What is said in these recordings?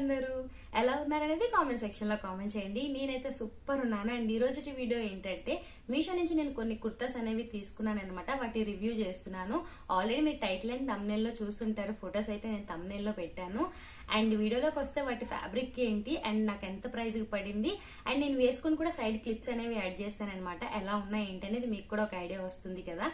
అందరూ ఎలా ఉన్నారనేది కామెంట్ సెక్షన్లో కామెంట్ చేయండి. నేనైతే సూపర్ ఉన్నాను. అండ్ ఈరోజు వీడియో ఏంటంటే మీషో నుంచి నేను కొన్ని కుర్తాస్ అనేవి తీసుకున్నాను అనమాట వాటి రివ్యూ చేస్తున్నాను. ఆల్రెడీ మీరు టైటిల్ అండ్ తమ్నెల్లో చూస్తుంటారు చూసుంటారు. ఫొటోస్ అయితే నేను తమ్నెల్లో పెట్టాను. అండ్ వీడియోలోకి వస్తే వాటి ఫ్యాబ్రిక్ ఏంటి? అండ్ నాకు ఎంత ప్రైస్ పడింది? అండ్ నేను వేసుకుని కూడా సైడ్ క్లిప్స్ అనేవి యాడ్ చేస్తాను అనమాట ఎలా ఉన్నాయి ఏంటి అనేది మీకు కూడా ఒక ఐడియా వస్తుంది కదా.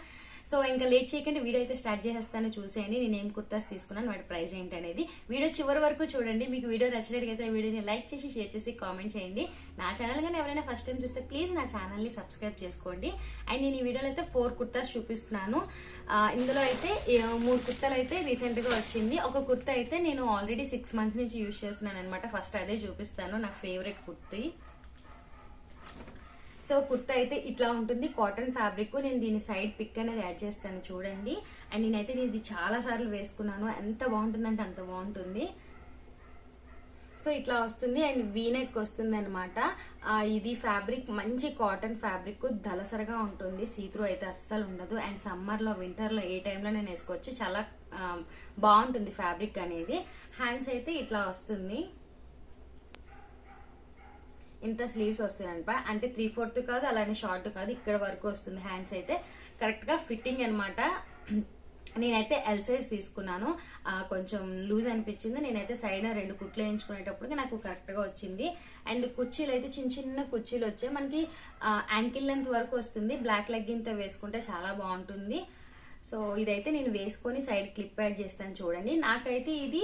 సో ఇంకా లేట్ చేయకుండా వీడియో అయితే స్టార్ట్ చేసేస్తాను చూసేయండి. నేను ఏం కుర్తాస్ తీసుకున్నాను వాటి ప్రైస్ ఏంటి అనేది వీడియో చివరి వరకు చూడండి మీకు వీడియో నచ్చినట్టుగా వీడియోని లైక్ చేసి షేర్ చేసి కామెంట్ చేయండి. నా ఛానల్ కానీ ఎవరైనా ఫస్ట్ టైం చూస్తే ప్లీజ్ నా ఛానల్ని సబ్స్క్రైబ్ చేసుకోండి. అండ్ నేను ఈ వీడియోలో అయితే ఫోర్ కుర్తాస్ చూపిస్తున్నాను. ఇందులో అయితే మూడు కుర్తాలు అయితే రీసెంట్గా వచ్చింది. ఒక కుర్తా అయితే నేను ఆల్రెడీ సిక్స్ మంత్స్ నుంచి యూజ్ చేస్తున్నాను అనమాట ఫస్ట్ అదే చూపిస్తాను నా ఫేవరెట్ కుర్తీ. సో కుర్తా అయితే ఇట్లా ఉంటుంది కాటన్ ఫ్యాబ్రిక్ నేను దీని సైడ్ పిక్ అనేది యాడ్ చేస్తాను చూడండి. అండ్ నేనైతే నేను ఇది చాలా సార్లు వేసుకున్నాను. ఎంత బాగుంటుందంటే అంత బాగుంటుంది. సో ఇట్లా వస్తుంది. అండ్ వీనెక్ వస్తుంది అనమాట ఇది ఫ్యాబ్రిక్ మంచి కాటన్ ఫ్యాబ్రిక్ దలసరగా ఉంటుంది. సీత్రూ అయితే అస్సలు ఉండదు. అండ్ సమ్మర్లో వింటర్లో ఏ టైంలో నేను వేసుకోవచ్చు. చాలా బాగుంటుంది ఫ్యాబ్రిక్ అనేది. హ్యాండ్స్ అయితే ఇట్లా వస్తుంది. ఇంత స్లీవ్స్ వస్తాయనమాట అంటే త్రీ ఫోర్త్ కాదు అలానే షార్ట్ కాదు. ఇక్కడ వరకు వస్తుంది హ్యాండ్స్ అయితే. కరెక్ట్గా ఫిట్టింగ్ అనమాట నేనైతే ఎల్ సైజ్ తీసుకున్నాను. కొంచెం లూజ్ అనిపించింది. నేనైతే సైడ్ రెండు కుట్లు వేయించుకునేటప్పటికి నాకు కరెక్ట్గా వచ్చింది. అండ్ కుర్చీలు అయితే చిన్న చిన్న కుర్చీలు వచ్చాయి. మనకి యాంకిల్ లెంత్ వరకు వస్తుంది. బ్లాక్ లెగ్గింగ్తో వేసుకుంటే చాలా బాగుంటుంది. సో ఇదైతే నేను వేసుకొని సైడ్ క్లిప్ యాడ్ చేస్తాను చూడండి. నాకైతే ఇది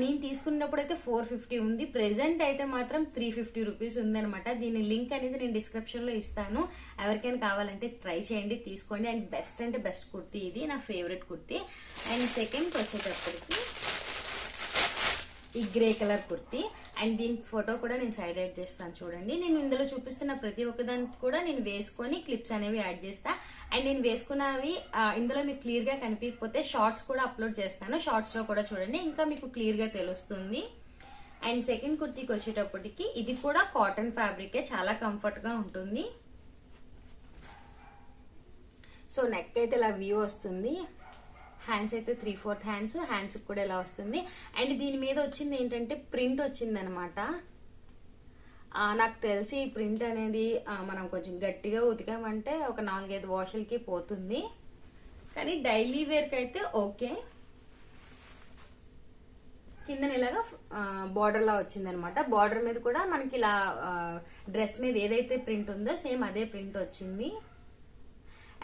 నేను తీసుకున్నప్పుడు అయితే ఫోర్ ఫిఫ్టీ ఉంది. ప్రెసెంట్ అయితే మాత్రం త్రీ ఫిఫ్టీ రూపీస్ ఉందనమాట దీని లింక్ అనేది నేను డిస్క్రిప్షన్లో ఇస్తాను. ఎవరికైనా కావాలంటే ట్రై చేయండి తీసుకోండి. అండ్ బెస్ట్ అంటే బెస్ట్ కుర్తీ ఇది నా ఫేవరెట్ కుర్తీ. అండ్ సెకండ్ వచ్చేటప్పటికి ఈ గ్రే కలర్ కుర్తీ. అండ్ దీని ఫోటో కూడా నేను సైడ్ యాడ్ చేస్తాను చూడండి. నేను ఇందులో చూపిస్తున్న ప్రతి ఒక్కదానికి కూడా నేను వేసుకొని క్లిప్స్ అనేవి యాడ్ చేస్తా. అండ్ నేను వేసుకున్నవి ఇందులో మీకు క్లియర్గా కనిపించకపోతే షార్ట్స్ కూడా అప్లోడ్ చేస్తాను. షార్ట్స్లో కూడా చూడండి. ఇంకా మీకు క్లియర్గా తెలుస్తుంది. అండ్ సెకండ్ కుర్తీకి వచ్చేటప్పటికి ఇది కూడా కాటన్ ఫ్యాబ్రికే చాలా కంఫర్ట్గా ఉంటుంది. సో నెక్ అయితే ఇలా వ్యూ వస్తుంది. హ్యాండ్స్ అయితే త్రీ ఫోర్త్ హ్యాండ్స్ హ్యాండ్స్ కూడా ఇలా వస్తుంది? అండ్ దీని మీద వచ్చింది ఏంటంటే ప్రింట్ వచ్చింది అనమాట నాకు తెలిసి ఈ ప్రింట్ అనేది మనం కొంచెం గట్టిగా ఉతికామంటే ఒక నాలుగైదు వాషులకి పోతుంది. కానీ డైలీ వేర్కి అయితే ఓకే కింద ఇలాగా బార్డర్ లా వచ్చింది అనమాట బార్డర్ మీద కూడా మనకి ఇలా డ్రెస్ మీద ఏదైతే ప్రింట్ ఉందో సేమ్ అదే ప్రింట్ వచ్చింది.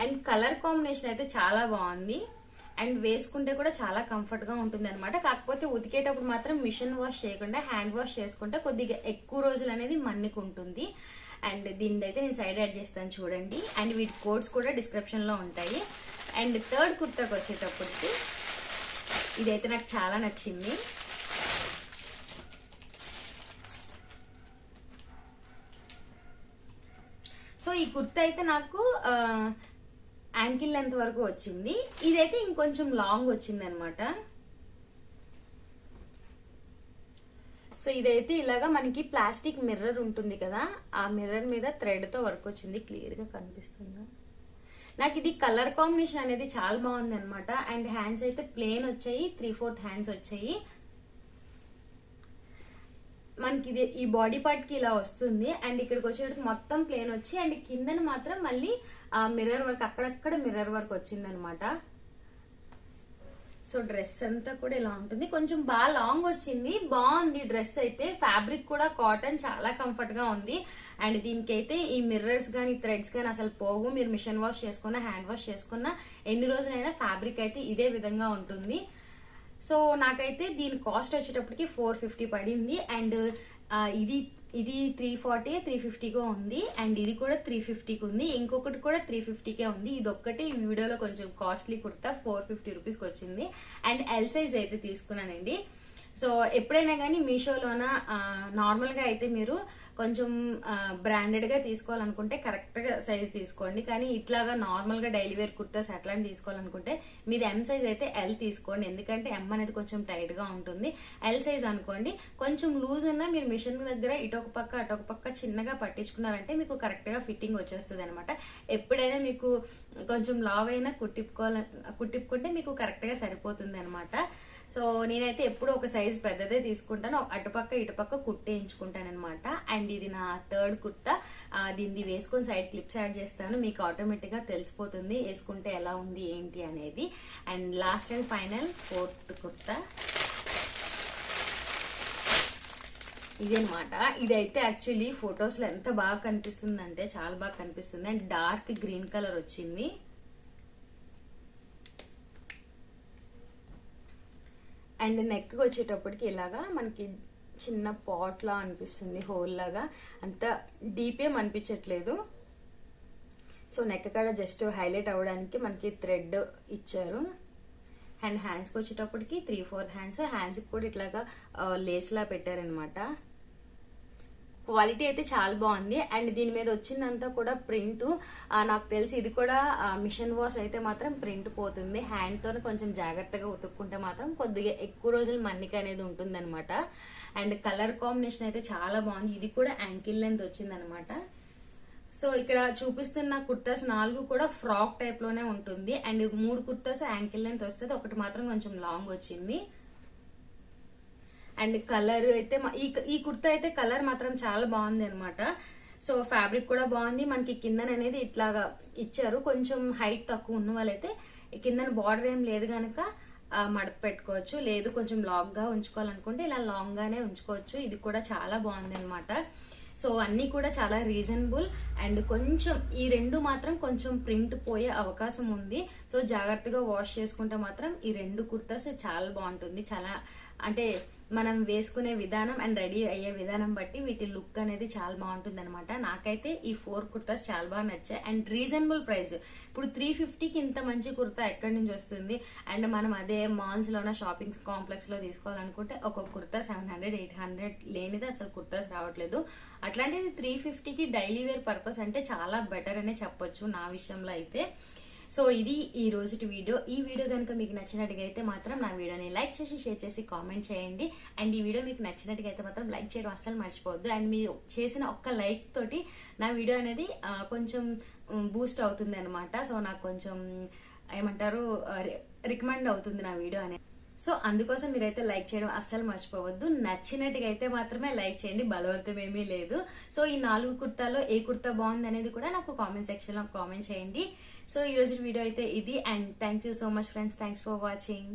అండ్ కలర్ కాంబినేషన్ అయితే చాలా బాగుంది. అండ్ వేసుకుంటే కూడా చాలా కంఫర్ట్గా ఉంటుంది అనమాట కాకపోతే ఉతికేటప్పుడు మాత్రం మిషన్ వాష్ చేయకుండా హ్యాండ్ వాష్ చేసుకుంటే కొద్దిగా ఎక్కువ రోజులు అనేది మన్నికుంటుంది. అండ్ దీని అయితే నేను సైడ్ యాడ్ చేస్తాను చూడండి. అండ్ వీటి కోడ్స్ కూడా డిస్క్రిప్షన్లో ఉంటాయి. అండ్ థర్డ్ కుర్తాకి వచ్చేటప్పటికి ఇదైతే నాకు చాలా నచ్చింది. సో ఈ కుర్తా అయితే నాకు యాంకిల్ లెంత్ వరకు వచ్చింది. ఇదైతే ఇంకొంచెం లాంగ్ వచ్చింది అనమాట సో ఇదైతే ఇలాగా మనకి ప్లాస్టిక్ మిర్రర్ ఉంటుంది కదా ఆ మిర్రర్ మీద థ్రెడ్తో వర్క్ వచ్చింది. క్లియర్గా కనిపిస్తుందా? నాకు ఇది కలర్ కాంబినేషన్ అనేది చాలా బాగుంది అనమాట అండ్ హ్యాండ్స్ అయితే ప్లేన్ వచ్చాయి త్రీ ఫోర్త్ హ్యాండ్స్ వచ్చాయి. మనకి ఇది ఈ బాడీ పార్ట్కి ఇలా వస్తుంది. అండ్ ఇక్కడికి వచ్చేటప్పుడు మొత్తం ప్లేన్ వచ్చి అండ్ కిందన మాత్రం మళ్ళీ ఆ మిర్రర్ వర్క్ అక్కడక్కడ మిర్రర్ వర్క్ వచ్చింది అనమాట సో డ్రెస్ అంతా కూడా ఇలా ఉంటుంది. కొంచెం బాగా లాంగ్ వచ్చింది. బాగుంది డ్రెస్ అయితే. ఫ్యాబ్రిక్ కూడా కాటన్ చాలా కంఫర్ట్గా ఉంది. అండ్ దీనికైతే ఈ మిర్రర్స్ కానీ థ్రెడ్స్ కానీ అసలు పోవు. మీరు మిషన్ వాష్ చేసుకున్నా హ్యాండ్ వాష్ చేసుకున్నా ఎన్ని రోజులైనా ఫ్యాబ్రిక్ అయితే ఇదే విధంగా ఉంటుంది. సో నాకైతే దీని కాస్ట్ వచ్చేటప్పటికి ఫోర్ ఫిఫ్టీ పడింది అండ్ ఇది ఇది త్రీ ఫార్టీ త్రీ ఫిఫ్టీగా ఉంది అండ్ ఇది కూడా త్రీ ఫిఫ్టీకి ఉంది. ఇంకొకటి కూడా త్రీ ఫిఫ్టీకే ఉంది. ఇది ఒక్కటి ఈ వీడియోలో కొంచెం కాస్ట్లీ కుర్తా ఫోర్ ఫిఫ్టీ రూపీస్కి వచ్చింది. అండ్ ఎల్ సైజ్ అయితే తీసుకున్నానండి. సో ఎప్పుడైనా కానీ మీషోలోన నార్మల్గా అయితే మీరు కొంచెం బ్రాండెడ్గా తీసుకోవాలనుకుంటే కరెక్ట్గా సైజ్ తీసుకోండి. కానీ ఇట్లాగా నార్మల్గా డైలీ వేర్ కుర్తాస్ అట్లాంటి తీసుకోవాలనుకుంటే మీది ఎం సైజ్ అయితే ఎల్ తీసుకోండి. ఎందుకంటే ఎం అనేది కొంచెం టైట్గా ఉంటుంది. ఎల్ సైజ్ అనుకోండి కొంచెం లూజ్ ఉన్నా మీరు మిషన్ దగ్గర ఇటొక పక్క అటొక పక్క చిన్నగా పట్టించుకున్నారంటే మీకు కరెక్ట్గా ఫిట్టింగ్ వచ్చేస్తుంది అనమాట ఎప్పుడైనా మీకు కొంచెం లావ్ అయినా కుట్టిప్పుకోవాల కుట్టిప్పుకుంటే మీకు కరెక్ట్గా సరిపోతుంది అనమాట సో నేనైతే ఎప్పుడు ఒక సైజ్ పెద్దదే తీసుకుంటాను. అటుపక్క ఇటుపక్క కుట్టేయించుకుంటాను అనమాట అండ్ ఇది నా థర్డ్ కుర్తా. దీన్ని వేసుకొని సైడ్ క్లిప్స్ యాడ్ చేస్తాను. మీకు ఆటోమేటిక్గా తెలిసిపోతుంది వేసుకుంటే ఎలా ఉంది ఏంటి అనేది. And last and final fourth kurta. ఇదనమాట ఇదైతే యాక్చువల్లీ ఫొటోస్లో ఎంత బాగా కనిపిస్తుందంటే చాలా బాగా కనిపిస్తుంది. అండ్ డార్క్ గ్రీన్ కలర్ వచ్చింది. అండ్ నెక్కి వచ్చేటప్పటికి ఇలాగా మనకి చిన్న పాట్ లా అనిపిస్తుంది హోల్ లాగా అంత డీప్ ఏం అనిపించట్లేదు. సో నెక్ కాడ జస్ట్ హైలైట్ అవ్వడానికి మనకి థ్రెడ్ ఇచ్చారు. అండ్ హ్యాండ్స్కి వచ్చేటప్పటికి త్రీ ఫోర్ హ్యాండ్స్ హ్యాండ్స్కి కూడా ఇట్లాగా లేస్లా పెట్టారనమాట క్వాలిటీ అయితే చాలా బాగుంది. అండ్ దీని మీద వచ్చిందంతా కూడా ప్రింట్. నాకు తెలిసి ఇది కూడా మిషన్ వాష్ అయితే మాత్రం ప్రింట్ పోతుంది. హ్యాండ్తో కొంచెం జాగ్రత్తగా ఉతుక్కుంటే మాత్రం కొద్దిగా ఎక్కువ రోజులు మన్నిక అనేది ఉంటుందన్నమాట. అండ్ కలర్ కాంబినేషన్ అయితే చాలా బాగుంది. ఇది కూడా యాంకిల్ లెంత్ వచ్చిందనమాట సో ఇక్కడ చూపిస్తున్న కుర్తాస్ నాలుగు కూడా ఫ్రాక్ టైప్లోనే ఉంటుంది. అండ్ మూడు కుర్తాస్ యాంకిల్ లెంత్ వస్తుంది. ఒకటి మాత్రం కొంచెం లాంగ్ వచ్చింది. అండ్ కలర్ అయితే ఈ ఈ కుర్తా అయితే కలర్ మాత్రం చాలా బాగుంది అనమాట సో ఫ్యాబ్రిక్ కూడా బాగుంది. మనకి కిందన అనేది ఇట్లాగా ఇచ్చారు. కొంచెం హైట్ తక్కువ ఉన్న వాళ్ళైతే ఈ కిందన బార్డర్ ఏం లేదు కనుక మడత పెట్టుకోవచ్చు. లేదు కొంచెం లాంగ్గా ఉంచుకోవాలనుకుంటే ఇలా లాంగ్గానే ఉంచుకోవచ్చు. ఇది కూడా చాలా బాగుంది అనమాట సో అన్నీ కూడా చాలా రీజనబుల్. అండ్ కొంచెం ఈ రెండు మాత్రం కొంచెం ప్రింట్ పోయే అవకాశం ఉంది. సో జాగ్రత్తగా వాష్ చేసుకుంటే మాత్రం ఈ రెండు కుర్తాస్ చాలా బాగుంటుంది. చాలా అంటే మనం వేసుకునే విధానం అండ్ రెడీ అయ్యే విధానం బట్టి వీటి లుక్ అనేది చాలా బాగుంటుంది అనమాట నాకైతే ఈ ఫోర్ కుర్తాస్ చాలా బాగా నచ్చాయి. అండ్ రీజనబుల్ ప్రైస్ ఇప్పుడు త్రీ ఫిఫ్టీకి ఇంత మంచి కుర్తా ఎక్కడి నుంచి వస్తుంది? అండ్ మనం అదే మాల్స్ లోన షాపింగ్ కాంప్లెక్స్లో తీసుకోవాలనుకుంటే ఒక kurta seven hundred eight hundred లేనిది అసలు కుర్తాస్ రావట్లేదు. అట్లాంటిది త్రీ ఫిఫ్టీకి డైలీ వేర్ పర్పస్ అంటే చాలా బెటర్ అనే చెప్పొచ్చు నా విషయంలో అయితే. సో ఇది ఈ రోజుటి వీడియో. ఈ వీడియో కనుక మీకు నచ్చినట్టుగా అయితే మాత్రం నా వీడియోని లైక్ చేసి షేర్ చేసి కామెంట్ చేయండి. అండ్ ఈ వీడియో మీకు నచ్చినట్టుగా అయితే మాత్రం లైక్ చేయడం అస్సలు మర్చిపోవద్దు. అండ్ మీరు చేసిన ఒక్క లైక్ తోటి నా వీడియో అనేది కొంచెం బూస్ట్ అవుతుంది అనమాట సో నాకు కొంచెం ఏమంటారు రికమెండ్ అవుతుంది నా వీడియో అనేది. సో అందుకోసం మీరైతే లైక్ చేయడం అస్సలు మర్చిపోవద్దు. నచ్చినట్టుగా అయితే మాత్రమే లైక్ చేయండి. బలవంతం ఏమీ లేదు. సో ఈ నాలుగు కుర్తాలో ఏ కుర్తా బాగుంది అనేది కూడా నాకు కామెంట్ సెక్షన్లో కామెంట్ చేయండి. సో ఈ వీడియో అయితే ఇది. And thank you so much friends. Thanks for watching.